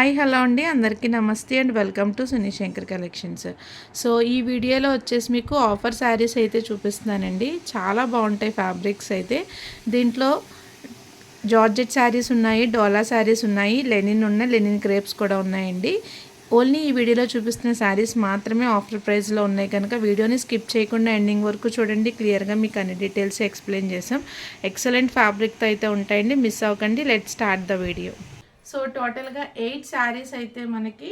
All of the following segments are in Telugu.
హాయ్ హలో అండి. అందరికీ నమస్తే and welcome to Suni Shankar collections. So ఈ వీడియోలో వచ్చేసి మీకు ఆఫర్ శారీస్ అయితే చూపిస్తున్నానండి. చాలా బాగుంటాయి ఫ్యాబ్రిక్స్ అయితే. దీంట్లో జార్జెట్ శారీస్ ఉన్నాయి డోలా శారీస్ ఉన్నాయి లెనిన్ ఉన్న లెనిన్ క్రేప్స్ కూడా ఉన్నాయండి. ఓన్లీ ఈ వీడియోలో చూపిస్తున్న శారీస్ మాత్రమే ఆఫర్ ప్రైస్లో ఉన్నాయి. కనుక వీడియోని స్కిప్ చేయకుండా ఎండింగ్ వరకు చూడండి. క్లియర్గా మీకు అన్ని డీటెయిల్స్ ఎక్స్ప్లెయిన్ చేసాం ఎక్సలెంట్ ఫ్యాబ్రిక్తో అయితే ఉంటాయండి. మిస్ అవ్వకండి. Let start the video. So టోటల్గా ఎయిట్ శారీస్ అయితే మనకి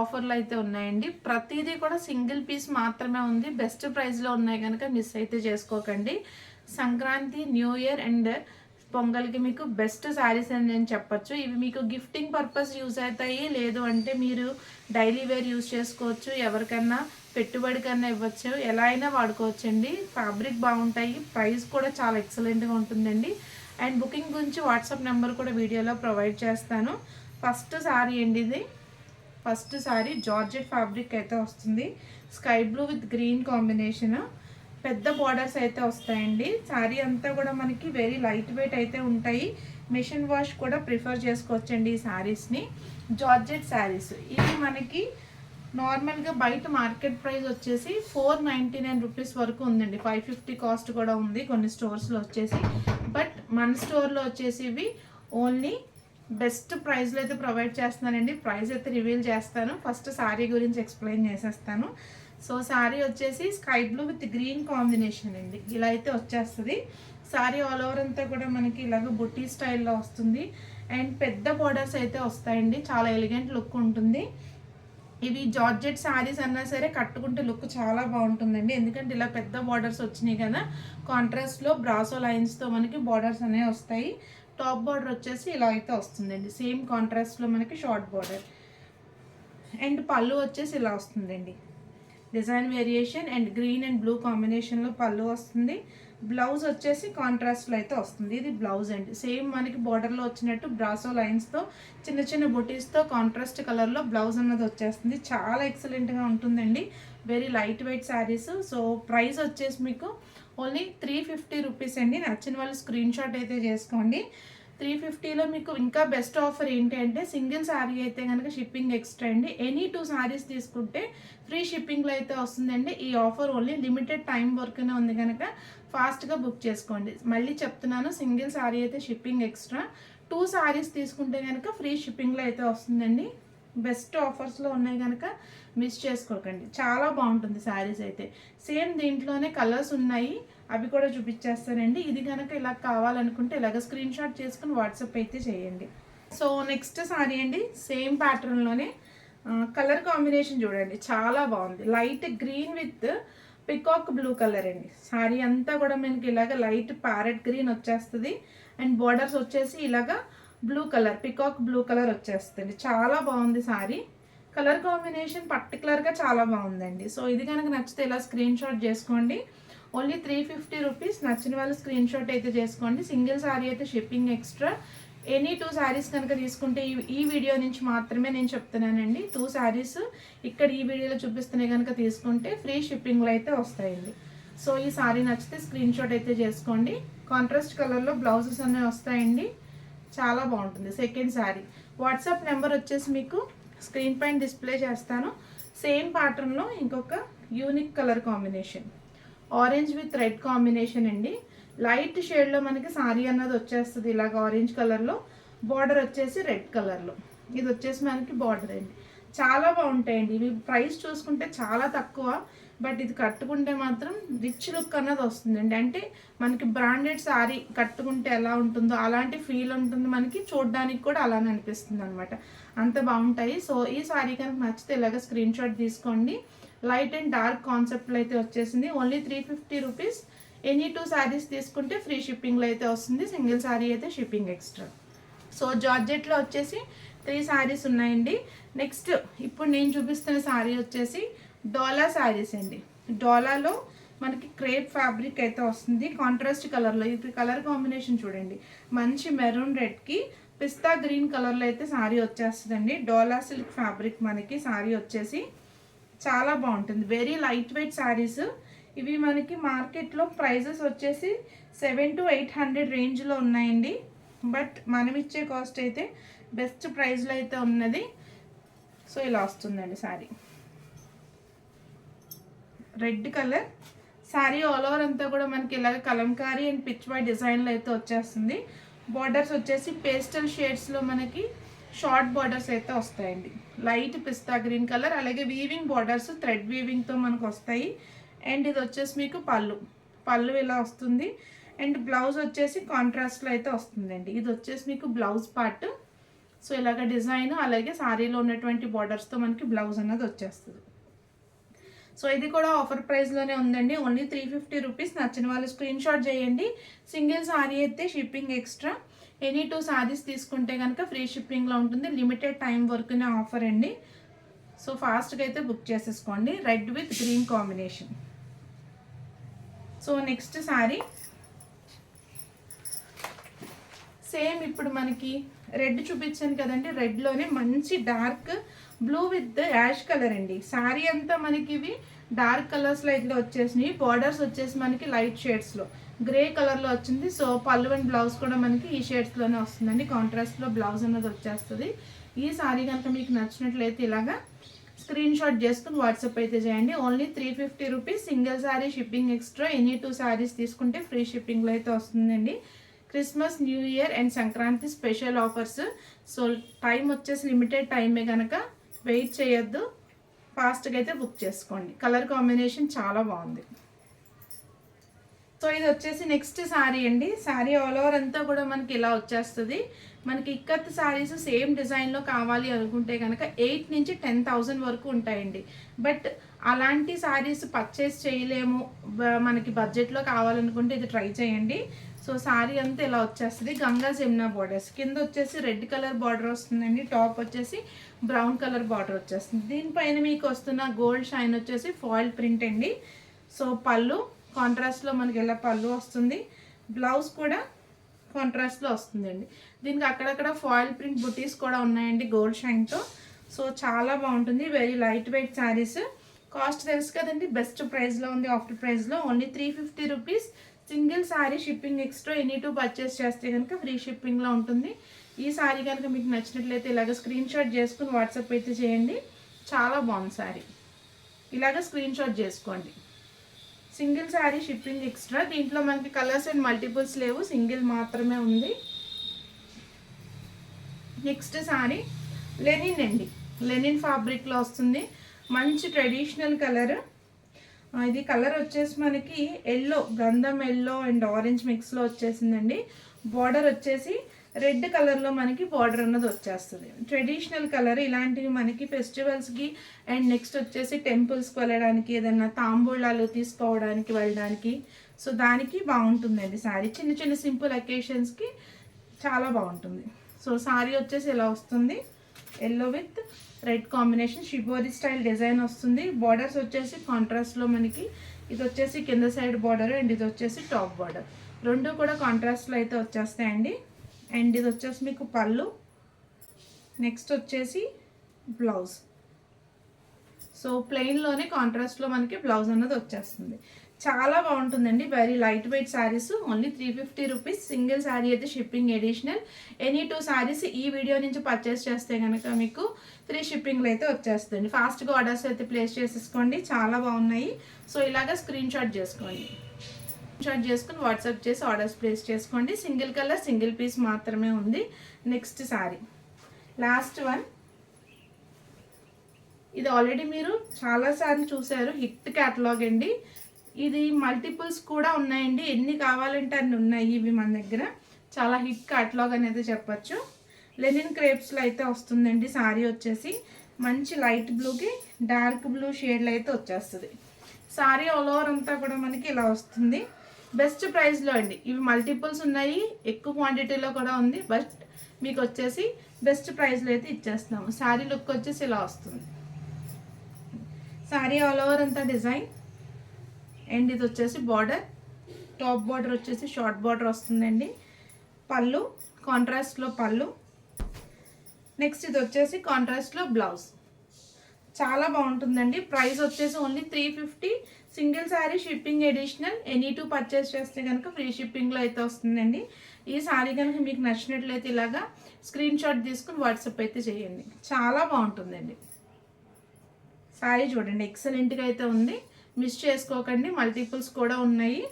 ఆఫర్లు అయితే ఉన్నాయండి. ప్రతిదీ కూడా సింగిల్ పీస్ మాత్రమే ఉంది. బెస్ట్ ప్రైస్లో ఉన్నాయి కనుక మిస్ అయితే చేసుకోకండి. సంక్రాంతి న్యూ ఇయర్ అండ్ పొంగల్కి మీకు బెస్ట్ శారీస్ అని నేను చెప్పొచ్చు. ఇవి మీకు గిఫ్టింగ్ పర్పస్ యూజ్ అవుతాయి. లేదు అంటే మీరు డైలీ వేర్ యూజ్ చేసుకోవచ్చు. ఎవరికన్నా పెట్టుబడి కన్నా ఇవ్వచ్చు. ఎలా అయినా వాడుకోవచ్చండి. ఫ్యాబ్రిక్ బాగుంటాయి. ప్రైస్ కూడా చాలా ఎక్సలెంట్గా ఉంటుందండి. అండ్ బుకింగ్ గురించి వాట్సాప్ నెంబర్ కూడా వీడియోలో ప్రొవైడ్ చేస్తాను. ఫస్ట్ సారీ అండి ఇది. ఫస్ట్ సారీ జార్జెట్ ఫ్యాబ్రిక్ అయితే వస్తుంది. Sky blue with green combination. పెద్ద బార్డర్స్ అయితే వస్తాయండి. శారీ అంతా కూడా మనకి వెరీ లైట్ వెయిట్ అయితే ఉంటాయి. మిషన్ వాష్ కూడా ప్రిఫర్ చేసుకోవచ్చండి ఈ శారీస్ని జార్జెట్ శారీస్ ఇవి మనకి నార్మల్గా బయట మార్కెట్ ప్రైస్ వచ్చేసి ఫోర్ నైంటీ నైన్ రూపీస్ వరకు ఉందండి. ఫైవ్ ఫిఫ్టీ కాస్ట్ కూడా ఉంది కొన్ని స్టోర్స్లో వచ్చేసి. బట్ మన స్టోర్లో వచ్చేసి ఇవి ఓన్లీ బెస్ట్ ప్రైస్లో అయితే ప్రొవైడ్ చేస్తున్నానండి. ప్రైస్ అయితే రివీల్ చేస్తాను. ఫస్ట్ శారీ గురించి ఎక్స్ప్లెయిన్ చేసేస్తాను. సో శారీ వచ్చేసి sky blue with green combination అండి. ఇలా అయితే వచ్చేస్తుంది. శారీ ఆల్ ఓవర్ అంతా కూడా మనకి ఇలాగ బుట్టి స్టైల్లో వస్తుంది. అండ్ పెద్ద బోర్డర్స్ అయితే వస్తాయండి. చాలా ఎలిగెంట్ లుక్ ఉంటుంది. ఇవి జార్జెట్ శారీస్ అన్నా సరే కట్టుకుంటే లుక్ చాలా బాగుంటుందండి. ఎందుకంటే ఇలా పెద్ద బార్డర్స్ వచ్చినాయి కదా కాంట్రాస్ట్లో బ్రాసో లైన్స్తో మనకి బార్డర్స్ అనేవి వస్తాయి. టాప్ బార్డర్ వచ్చేసి ఇలా అయితే వస్తుందండి. సేమ్ కాంట్రాస్ట్లో మనకి షార్ట్ బార్డర్ అండ్ పళ్ళు వచ్చేసి ఇలా వస్తుందండి. Design variation and green and blue కాంబినేషన్లో పళ్ళు వస్తుంది. బ్లౌజ్ వచ్చేసి కాంట్రాస్ట్లో అయితే వస్తుంది. ఇది బ్లౌజ్ అండి సేమ్ మనకి బార్డర్లో వచ్చినట్టు బ్రాసో లైన్స్తో చిన్న చిన్న బొటీస్తో కాంట్రాస్ట్ కలర్లో బ్లౌజ్ అన్నది వచ్చేస్తుంది. చాలా ఎక్సలెంట్గా ఉంటుందండి. Very light weight saris. So price వచ్చేసి మీకు ఓన్లీ త్రీ ఫిఫ్టీ రూపీస్ అండి. నచ్చిన వాళ్ళు స్క్రీన్ షాట్ అయితే చేసుకోండి. త్రీ ఫిఫ్టీలో మీకు ఇంకా బెస్ట్ ఆఫర్ ఏంటి అంటే సింగిల్ శారీ అయితే కనుక షిప్పింగ్ ఎక్స్ట్రా అండి. ఎనీ టూ శారీస్ తీసుకుంటే ఫ్రీ షిప్పింగ్లో అయితే వస్తుందండి. ఈ ఆఫర్ ఓన్లీ లిమిటెడ్ టైం వరకునే ఉంది కనుక ఫాస్ట్గా బుక్ చేసుకోండి. మళ్ళీ చెప్తున్నాను సింగిల్ శారీ అయితే షిప్పింగ్ ఎక్స్ట్రా టూ శారీస్ తీసుకుంటే కనుక ఫ్రీ షిప్పింగ్లో అయితే వస్తుందండి. బెస్ట్ ఆఫర్స్లో ఉన్నాయి కనుక మిస్ చేసుకోకండి. చాలా బాగుంటుంది శారీస్ అయితే. సేమ్ దీంట్లోనే కలర్స్ ఉన్నాయి. అవి కూడా చూపించేస్తానండి. ఇది కనుక ఇలా కావాలనుకుంటే ఇలాగ స్క్రీన్ షాట్ చేసుకుని వాట్సాప్ అయితే చేయండి. సో నెక్స్ట్ సారీ అండి. సేమ్ ప్యాటర్న్లోనే కలర్ కాంబినేషన్ చూడండి. చాలా బాగుంది. Light green with peacock blue colour అండి. సారీ అంతా కూడా మనకి ఇలాగ లైట్ ప్యారెట్ గ్రీన్ వచ్చేస్తుంది. అండ్ బార్డర్స్ వచ్చేసి ఇలాగ blue colour peacock blue colour వచ్చేస్తుంది చాలా బాగుంది సారీ కలర్ కాంబినేషన్ పర్టికులర్గా చాలా బాగుందండి. సో ఇది కనుక నచ్చితే ఇలా స్క్రీన్ షాట్ చేసుకోండి. Only three fifty rupees. నచ్చిన వాళ్ళు స్క్రీన్ షాట్ అయితే చేసుకోండి. సింగిల్ శారీ అయితే shipping extra. Any two saris కనుక తీసుకుంటే ఈ ఈ వీడియో నుంచి మాత్రమే నేను చెప్తున్నానండి. టూ శారీస్ ఇక్కడ ఈ వీడియోలో చూపిస్తున్నాయి కనుక తీసుకుంటే ఫ్రీ షిప్పింగ్లో అయితే వస్తాయండి. సో ఈ శారీ నచ్చితే స్క్రీన్ షాట్ అయితే చేసుకోండి. కాంట్రాస్ట్ కలర్లో బ్లౌజెస్ అనేవి వస్తాయండి. చాలా బాగుంటుంది సెకండ్ శారీ వాట్సాప్ నెంబర్ వచ్చేసి మీకు స్క్రీన్ పైన డిస్ప్లే చేస్తాను. సేమ్ ప్యాటర్న్లో ఇంకొక unique colour combination orange with red combination అండి. లైట్ షేడ్లో మనకి సారీ అన్నది వచ్చేస్తుంది ఇలాగ ఆరెంజ్ కలర్లో బార్డర్ వచ్చేసి రెడ్ కలర్లో ఇది వచ్చేసి మనకి బార్డర్ అండి. చాలా బాగుంటాయండి. ఇవి ప్రైస్ చూసుకుంటే చాలా తక్కువ. బట్ ఇది కట్టుకుంటే మాత్రం రిచ్ లుక్ అన్నది వస్తుందండి. అంటే మనకి బ్రాండెడ్ శారీ కట్టుకుంటే ఎలా ఉంటుందో అలాంటి ఫీల్ ఉంటుంది మనకి. చూడడానికి కూడా అలానే అనిపిస్తుంది అనమాట అంత బాగుంటాయి. సో ఈ శారీ కనుక నచ్చితే ఇలాగ స్క్రీన్ షాట్ తీసుకోండి. లైట్ అండ్ డార్క్ కాన్సెప్ట్లో అయితే వచ్చేసింది. Only three fifty rupees any two saris తీసుకుంటే ఫ్రీ షిప్పింగ్లో అయితే వస్తుంది. సింగిల్ శారీ అయితే షిప్పింగ్ ఎక్స్ట్రా సో జార్జెట్లో వచ్చేసి త్రీ శారీస్ ఉన్నాయండి. నెక్స్ట్ ఇప్పుడు నేను చూపిస్తున్న శారీ వచ్చేసి డోలా శారీస్ అండి. డోలాలో మనకి క్రేప్ ఫ్యాబ్రిక్ అయితే వస్తుంది. కాంట్రాస్ట్ కలర్లో ఇది కలర్ కాంబినేషన్ చూడండి. మంచి మెరూన్ రెడ్కి పిస్తా గ్రీన్ కలర్లో అయితే శారీ వచ్చేస్తుందండి. డోలా సిల్క్ ఫ్యాబ్రిక్ మనకి శారీ వచ్చేసి చాలా బాగుంటుంది. వెరీ లైట్ వెయిట్ శారీస్ ఇవి మనకి మార్కెట్లో ప్రైజెస్ వచ్చేసి సెవెన్ టు ఎయిట్ హండ్రెడ్ రేంజ్లో ఉన్నాయండి. బట్ మనం ఇచ్చే కాస్ట్ అయితే బెస్ట్ ప్రైస్లో అయితే ఉన్నది. సో ఇలా వస్తుందండి sari red colour sari all over అంతా కూడా మనకి ఇలాగ కలంకారీ అండ్ పిచ్ బై డిజైన్లో అయితే వచ్చేస్తుంది. బార్డర్స్ వచ్చేసి పేస్టల్ షేడ్స్లో మనకి షార్ట్ బార్డర్స్ అయితే వస్తాయండి. లైట్ పిస్తా గ్రీన్ కలర్ అలాగే వీవింగ్ బార్డర్స్ థ్రెడ్ వీవింగ్తో మనకు వస్తాయి. అండ్ ఇది వచ్చేసి మీకు పళ్ళు. పళ్ళు ఇలా వస్తుంది. అండ్ బ్లౌజ్ వచ్చేసి కాంట్రాస్ట్లో అయితే వస్తుందండి. ఇది వచ్చేసి మీకు బ్లౌజ్ పార్ట్. సో ఇలాగ డిజైన్ అలాగే శారీలో ఉన్నటువంటి బార్డర్స్తో మనకి బ్లౌజ్ అన్నది వచ్చేస్తుంది. సో ఇది కూడా ఆఫర్ ప్రైస్లోనే ఉందండి. ఓన్లీ త్రీ ఫిఫ్టీ రూపీస్ నచ్చిన వాళ్ళు స్క్రీన్ షాట్ చేయండి. సింగిల్ సారీ అయితే shipping extra any two saris తీసుకుంటే కనుక ఫ్రీ షిప్పింగ్లో ఉంటుంది. లిమిటెడ్ టైం వరకునే ఆఫర్ అండి. సో ఫాస్ట్గా అయితే బుక్ చేసేసుకోండి. Red with green combination so next sari same ఇప్పుడు మనకి రెడ్ చూపించాను కదండి. రెడ్లోనే మంచి dark blue with ash colour అండి. శారీ అంతా మనకి ఇవి డార్క్ కలర్స్లో ఇట్లా వచ్చేసినాయి. బార్డర్స్ వచ్చేసి మనకి లైట్ షేడ్స్లో గ్రే కలర్లో వచ్చింది. సో పళ్ళు అండ్ బ్లౌజ్ కూడా మనకి ఈ షేడ్స్లోనే వస్తుందండి. కాంట్రాస్ట్లో బ్లౌజ్ అన్నది వచ్చేస్తుంది. ఈ శారీ కనుక మీకు నచ్చినట్లయితే ఇలాగా స్క్రీన్ షాట్ చేసుకుని వాట్సాప్ అయితే చేయండి. Only three fifty rupees single sari shipping extra any two saris తీసుకుంటే ఫ్రీ షిప్పింగ్లో అయితే వస్తుందండి. Christmas new year and Sankranti special offers. So time వచ్చేసి లిమిటెడ్ టైమే కనుక వెయిట్ చేయొద్దు. ఫాస్ట్గా అయితే బుక్ చేసుకోండి. కలర్ కాంబినేషన్ చాలా బాగుంది. సో ఇది వచ్చేసి నెక్స్ట్ శారీ అండి. శారీ ఆల్ ఓవర్ అంతా కూడా మనకి ఇలా వచ్చేస్తుంది. మనకి ఇక్కత్ శారీస్ సేమ్ డిజైన్లో కావాలి అనుకుంటే కనుక ఎయిట్ నుంచి టెన్ థౌజండ్ వరకు ఉంటాయండి. బట్ అలాంటి శారీస్ పర్చేస్ చేయలేము. మనకి బడ్జెట్లో కావాలనుకుంటే ఇది ట్రై చేయండి. సో శారీ అంతా ఇలా వచ్చేస్తుంది. గంగా జమునా బార్డర్స్ కింద వచ్చేసి రెడ్ కలర్ బార్డర్ వస్తుందండి. టాప్ వచ్చేసి బ్రౌన్ కలర్ బార్డర్ వచ్చేస్తుంది. దీనిపైన మీకు వస్తున్న గోల్డ్ షైన్ వచ్చేసి ఫాయిల్ ప్రింట్ అండి. సో పళ్ళు కాంట్రాస్ట్లో మనకి ఎలా పళ్ళు వస్తుంది? బ్లౌజ్ కూడా కాంట్రాస్ట్లో వస్తుందండి. దీనికి అక్కడక్కడ ఫాయిల్ ప్రింట్ బుటీస్ కూడా ఉన్నాయండి గోల్డ్ షైన్తో సో చాలా బాగుంటుంది. Very light weight saris. Cost తెలుసు కదండి? బెస్ట్ ప్రైస్లో ఉంది ఆఫర్ ప్రైస్లో. Only three fifty rupees. Single sari shipping extra any two purchase చేస్తే కనుక ఫ్రీ షిప్పింగ్లో ఉంటుంది. ఈ శారీ కనుక మీకు నచ్చినట్లయితే ఇలాగ స్క్రీన్ షాట్ చేసుకుని వాట్సాప్ అయితే చేయండి. చాలా బాగుంది శారీ ఇలాగ స్క్రీన్ షాట్ చేసుకోండి. Single sari shipping extra. దీంట్లో మనకి కలర్స్ అండ్ మల్టిపుల్స్ లేవు. సింగిల్ మాత్రమే ఉంది. నెక్స్ట్ శారీ లెనిన్ అండి. లెనిన్ ఫ్యాబ్రిక్లో వస్తుంది. మంచి ట్రెడిషనల్ కలర్. ఇది కలర్ వచ్చేసి మనకి ఎల్లో గంధం ఎల్లో అండ్ ఆరెంజ్ మిక్స్లో వచ్చేసిందండి. బార్డర్ వచ్చేసి రెడ్ కలర్లో మనకి బార్డర్ అన్నది వచ్చేస్తుంది. ట్రెడిషనల్ కలర్ ఇలాంటివి మనకి ఫెస్టివల్స్కి అండ్ నెక్స్ట్ వచ్చేసి టెంపుల్స్కి వెళ్ళడానికి ఏదైనా తాంబూలాలు తీసుకోవడానికి వెళ్ళడానికి. సో దానికి బాగుంటుందండి శారీ. చిన్న చిన్న సింపుల్ అకేషన్స్కి చాలా బాగుంటుంది. సో శారీ వచ్చేసి ఇలా వస్తుంది. Yellow with red combination shibori style design వస్తుంది. బార్డర్స్ వచ్చేసి కాంట్రాస్ట్లో మనకి ఇది వచ్చేసి కింద సైడ్ బార్డర్ అండ్ ఇది వచ్చేసి టాప్ బార్డర్. రెండు కూడా కాంట్రాస్ట్లో అయితే వచ్చేస్తాయండి. అండ్ ఇది వచ్చేసి మీకు పళ్ళు. నెక్స్ట్ వచ్చేసి బ్లౌజ్. సో ప్లెయిన్లోనే కాంట్రాస్ట్లో మనకి బ్లౌజ్ అన్నది వచ్చేస్తుంది. చాలా బాగుంటుందండి. Very light weight saris only three fifty rupees single sari అయితే shipping additional any two saris ఈ వీడియో నుంచి పర్చేస్ చేస్తే కనుక మీకు ఫ్రీ షిప్పింగ్లో అయితే వచ్చేస్తుంది ఫాస్ట్గా ఆర్డర్స్ అయితే ప్లేస్ చేసేసుకోండి. చాలా బాగున్నాయి. సో ఇలాగ స్క్రీన్ షాట్ చేసుకోండి. షాట్ చేసుకుని వాట్సాప్ చేసి ఆర్డర్స్ ప్లేస్ చేసుకోండి. సింగిల్ కలర్ సింగిల్ పీస్ మాత్రమే ఉంది. నెక్స్ట్ శారీ లాస్ట్ వన్ ఇది ఆల్రెడీ మీరు చాలాసార్లు చూసారు హిట్ క్యాటలాగ్ అండి. ఇది మల్టిపుల్స్ కూడా ఉన్నాయండి. ఎన్ని కావాలంటే అన్ని ఉన్నాయి ఇవి మన దగ్గర. చాలా హిట్ కట్లాగ్ అనేది చెప్పచ్చు. లెనిన్ క్రేప్స్లో అయితే వస్తుందండి సారీ వచ్చేసి. మంచి లైట్ బ్లూకి డార్క్ బ్లూ షేడ్లో అయితే వచ్చేస్తుంది. సారీ ఆల్ ఓవర్ అంతా కూడా మనకి ఇలా వస్తుంది. బెస్ట్ ప్రైస్లో అండి. ఇవి మల్టిపుల్స్ ఉన్నాయి. ఎక్కువ క్వాంటిటీలో కూడా ఉంది. బట్ మీకు వచ్చేసి బెస్ట్ ప్రైస్లో అయితే ఇచ్చేస్తున్నాము. శారీ లుక్ వచ్చేసి ఇలా వస్తుంది. శారీ ఆల్ ఓవర్ అంతా డిజైన్ అండ్ ఇది వచ్చేసి బార్డర్ టాప్ బార్డర్ వచ్చేసి షార్ట్ బార్డర్ వస్తుందండి. పళ్ళు కాంట్రాస్ట్లో పళ్ళు. నెక్స్ట్ ఇది వచ్చేసి కాంట్రాస్ట్లో బ్లౌజ్ చాలా బాగుంటుందండి. ప్రైస్ వచ్చేసి only three fifty single sari shipping additional any two purchase చేస్తే కనుక ఫ్రీ షిప్పింగ్లో అయితే వస్తుందండి. ఈ శారీ కనుక మీకు నచ్చినట్లయితే ఇలాగా స్క్రీన్ షాట్ తీసుకుని వాట్సాప్ అయితే చేయండి. చాలా బాగుంటుందండి. శారీ చూడండి ఎక్సలెంట్గా అయితే ఉంది. మిస్ చేసుకోకండి మల్టిపుల్స్ కూడా ఉన్నాయి.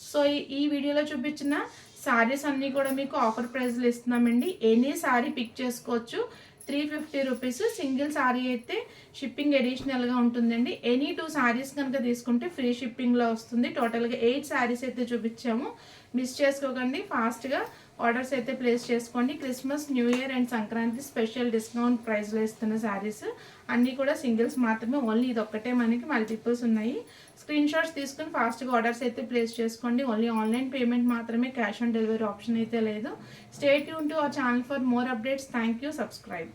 సో ఈ- ఈ వీడియోలో చూపించిన శారీస్ అన్నీ కూడా మీకు ఆఫర్ ప్రైస్లో ఇస్తున్నామండి. ఎనీ శారీ పిక్ చేసుకోవచ్చు. Three fifty rupees single sari అయితే షిప్పింగ్ అడిషనల్గా ఉంటుందండి. ఎనీ టూ శారీస్ కనుక తీసుకుంటే ఫ్రీ షిప్పింగ్లో వస్తుంది. టోటల్గా ఎయిట్ శారీస్ అయితే చూపించాము. మిస్ చేసుకోకండి ఫాస్ట్గా ఆర్డర్స్ అయితే ప్లేస్ చేసుకోండి. Christmas new year and Sankranti special discount ప్రైస్లో ఇస్తున్న శారీస్. అన్నీ కూడా సింగిల్స్ మాత్రమే ఓన్లీ ఇది ఒక్కటే మనకి మల్టిపుల్స్ ఉన్నాయి. స్క్రీన్ షాట్స్ తీసుకుని ఫాస్ట్గా ఆర్డర్స్ అయితే ప్లేస్ చేసుకోండి. ఓన్లీ ఆన్లైన్ పేమెంట్ మాత్రమే క్యాష్ ఆన్ డెలివరీ ఆప్షన్ అయితే లేదు. Stay Yoon to our channel for more updates. Thank you subscribe.